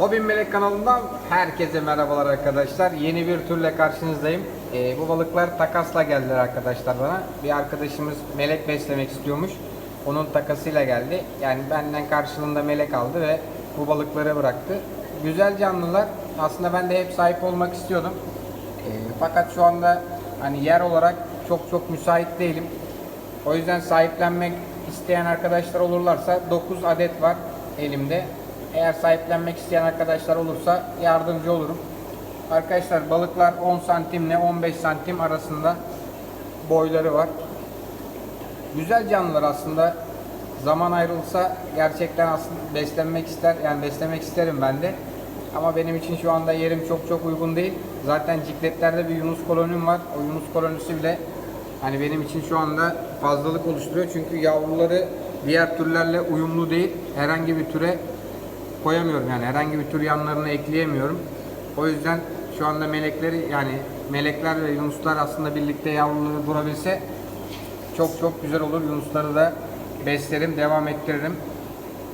Hobim Melek kanalından herkese merhabalar arkadaşlar. Yeni bir türle karşınızdayım. Ee, bu balıklar takasla geldiler arkadaşlar bana. Bir arkadaşımız melek beslemek istiyormuş. Onun takasıyla geldi. Yani benden karşılığında melek aldı ve bu balıkları bıraktı. Güzel canlılar. Aslında ben de hep sahip olmak istiyordum. Ee, fakat şu anda hani yer olarak çok çok müsait değilim. O yüzden sahiplenmek isteyen arkadaşlar olurlarsa 9 adet var elimde. Eğer sahiplenmek isteyen arkadaşlar olursa yardımcı olurum. Arkadaşlar balıklar 10 santimle 15 santim arasında boyları var. Güzel canlılar aslında. Zaman ayrılsa gerçekten aslında beslenmek ister yani beslemek isterim ben de. Ama benim için şu anda yerim çok çok uygun değil. Zaten cikletlerde bir Yunus kolonim var. O Yunus kolonisi bile hani benim için şu anda fazlalık oluşturuyor. Çünkü yavruları diğer türlerle uyumlu değil. Herhangi bir türe koyamıyorum yani herhangi bir tür yanlarına ekleyemiyorum. O yüzden şu anda melekleri yani melekler ve yunuslar aslında birlikte yavruları durabilse çok çok güzel olur. Yunusları da beslerim, devam ettiririm.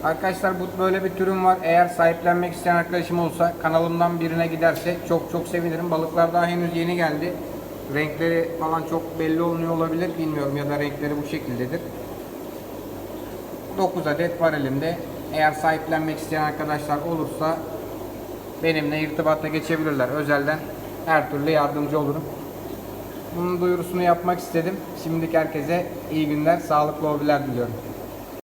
Arkadaşlar bu böyle bir türüm var. Eğer sahiplenmek isteyen arkadaşım olsa kanalımdan birine giderse çok çok sevinirim. Balıklar daha henüz yeni geldi. Renkleri falan çok belli olmuyor olabilir. Bilmiyorum ya da renkleri bu şekildedir. 9 adet var elimde. Eğer sahiplenmek isteyen arkadaşlar olursa benimle irtibata geçebilirler. Özelden her türlü yardımcı olurum. Bunun duyurusunu yapmak istedim. Şimdilik herkese iyi günler, sağlıklı hobiler diliyorum.